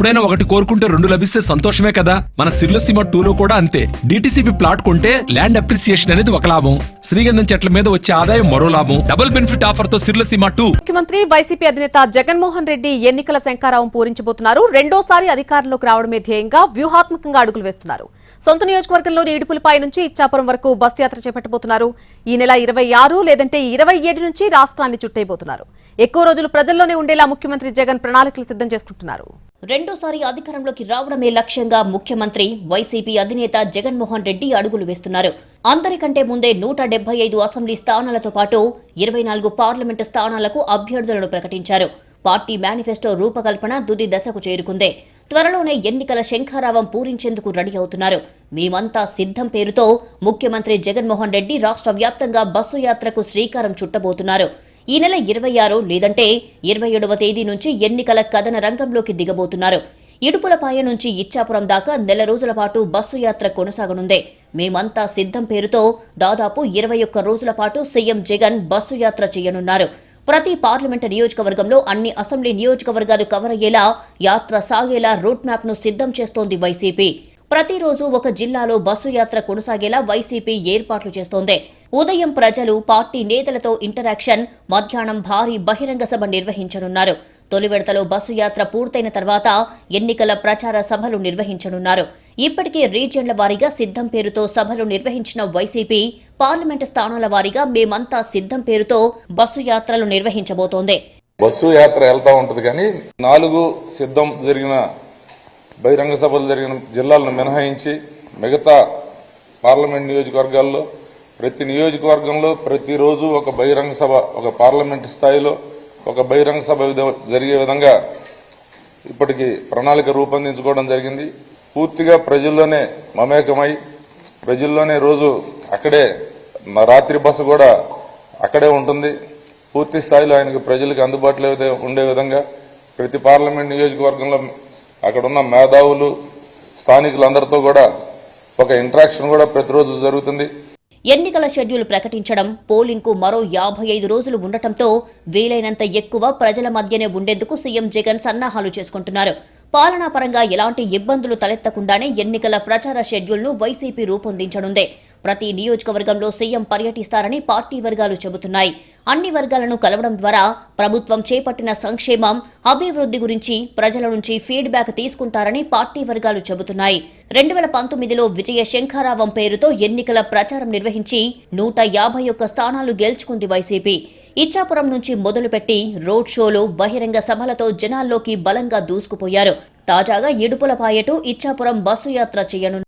ఎప్పుడైనా ఒకటి కోరుకుంటే రెండు లభిస్తే సంతోషమే కదా. మన సిర్లసీమ టూలో కూడా అంతే. డిటిసిపి ప్లాట్ కొంటే ల్యాండ్ అప్రిసియేషన్ అనేది ఒక లాభం. శ్రీగంధం చెట్ల మీద వచ్చే ఆదాయం మరో లాభం. డబుల్ బెనిఫిట్ ఆఫర్తో సిర్లసీమ టూ. ముఖ్యమంత్రి వైసీపీ అధినేత జగన్మోహన్ రెడ్డి ఎన్నికల శంకారావం పూరించబోతున్నారు. రెండోసారి అధికారంలోకి రావడమే ధ్యేయంగా వ్యూహాత్మకంగా అడుగులు వేస్తున్నారు. సొంత నియోజకవర్గంలోని ఇడుపులపై నుంచి ఇచ్చాపురం వరకు బస్ యాత్ర చేపట్టబోతున్నారు. ఈ నెల ఇరవై ఆరు లేదంటే ఇరవై ఏడు నుంచి రాష్ట్రాన్ని చుట్టేయబోతున్నారు. ఎక్కువ రోజులు ప్రజల్లోనే ఉండేలా ముఖ్యమంత్రి జగన్ ప్రణాళికలు సిద్ధం చేసుకుంటున్నారు. రెండోసారి అధికారంలోకి రావడమే లక్ష్యంగా ముఖ్యమంత్రి వైసీపీ అధినేత జగన్మోహన్ రెడ్డి అడుగులు వేస్తున్నారు. అందరికంటే ముందే నూట డెబ్బై ఐదు అసెంబ్లీ స్థానాలతో పాటు ఇరవై నాలుగు పార్లమెంటు స్థానాలకు అభ్యర్థులను ప్రకటించారు. పార్టీ మేనిఫెస్టో రూపకల్పన తుది దశకు చేరుకుందే. త్వరలోనే ఎన్నికల శంఖారావం పూరించేందుకు రెడీ అవుతున్నారు. మేమంతా సిద్ధం పేరుతో ముఖ్యమంత్రి జగన్మోహన్ రెడ్డి రాష్ట్ర వ్యాప్తంగా బస్సు యాత్రకు శ్రీకారం చుట్టబోతున్నారు. ఈ నెల ఇరవై ఆరు లేదంటే ఇరవై ఏడవ తేదీ నుంచి ఎన్నికల కథన రంగంలోకి దిగబోతున్నారు. ఇడుపులపాయ నుంచి ఇచ్చాపురం దాకా నెల రోజుల పాటు బస్సు యాత్ర కొనసాగనుంది. మేమంతా సిద్ధం పేరుతో దాదాపు ఇరవై ఒక్క రోజుల పాటు సీఎం జగన్ బస్సు యాత్ర చేయనున్నారు. ప్రతి పార్లమెంటు నియోజకవర్గంలో అన్ని అసెంబ్లీ నియోజకవర్గాలు కవర్ అయ్యేలా యాత్ర సాగేలా రూట్ మ్యాప్ను సిద్ధం చేస్తోంది వైసీపీ. ప్రతిరోజు ఒక జిల్లాలో బస్సు యాత్ర కొనసాగేలా వైసీపీ ఏర్పాట్లు చేస్తోంది. ఉదయం ప్రజలు పార్టీ నేతలతో ఇంటరాక్షన్ మధ్యాహ్నం భారీ బహిరంగ సభ నిర్వహించనున్నారు. తొలి విడతలో బస్సు యాత్ర పూర్తయిన తర్వాత ఎన్నికల ప్రచార సభలు నిర్వహించనున్నారు. ఇప్పటికే రీజియన్ల వారీగా సిద్ధం పేరుతో సభలు నిర్వహించిన వైసీపీ పార్లమెంటు స్థానాల వారీగా మేమంతా సిద్ధం పేరుతో బస్సు యాత్రలు నిర్వహించబోతోంది. బస్సు యాత్ర వెళ్తా ఉంటది కానీ నాలుగు సిద్ధం జరిగిన బహిరంగ సభలు జరిగిన జిల్లాలను మినహాయించి మిగతా పార్లమెంట్ నియోజకవర్గాల్లో ప్రతి నియోజకవర్గంలో ప్రతిరోజు ఒక బహిరంగ సభ ఒక పార్లమెంట్ స్థాయిలో ఒక బహిరంగ సభ విధ- జరిగే విధంగా ఇప్పటికి ప్రణాళిక రూపొందించుకోవడం జరిగింది. పూర్తిగా ప్రజల్లోనే మమేకమై ప్రజల్లోనే రోజు అక్కడే రాత్రి బస్సు కూడా అక్కడే ఉంటుంది. పూర్తి స్థాయిలో ఆయనకు ప్రజలకు అందుబాటులో ఉండే విధంగా ప్రతి పార్లమెంట్ నియోజకవర్గంలో అక్కడున్న మేధావులు స్థానికులందరితో కూడా ఒక ఇంటరాక్షన్ కూడా ప్రతిరోజు జరుగుతుంది. ఎన్నికల షెడ్యూల్ ప్రకటించడం పోలింగ్కు మరో యాభై ఐదు రోజులు ఉండటంతో వీలైనంత ఎక్కువ ప్రజల మధ్యనే ఉండేందుకు సీఎం జగన్ సన్నాహాలు చేసుకుంటున్నారు. పాలనా పరంగా ఎలాంటి ఇబ్బందులు తలెత్తకుండానే ఎన్నికల ప్రచార షెడ్యూల్ను వైసీపీ రూపొందించనుందే. ప్రతి నియోజకవర్గంలో సీఎం పర్యటిస్తారని పార్టీ వర్గాలు చెబుతున్నాయి. అన్ని వర్గాలను కలవడం ద్వారా ప్రభుత్వం చేపట్టిన సంక్షేమం అభివృద్ధి గురించి ప్రజల నుంచి ఫీడ్బ్యాక్ తీసుకుంటారని పార్టీ వర్గాలు చెబుతున్నాయి. రెండు వేల పంతొమ్మిదిలో విజయ శంఖారావం పేరుతో ఎన్నికల ప్రచారం నిర్వహించి నూట యాభై ఒక్క స్థానాలు గెలుచుకుంది వైసీపీ. ఇచ్చాపురం నుంచి మొదలుపెట్టి రోడ్ షోలు బహిరంగ సభలతో జనాల్లోకి బలంగా దూసుకుపోయారు. తాజాగా ఇడుపులపాయటు ఇచ్చాపురం బస్సు యాత్ర చేయనున్నారు.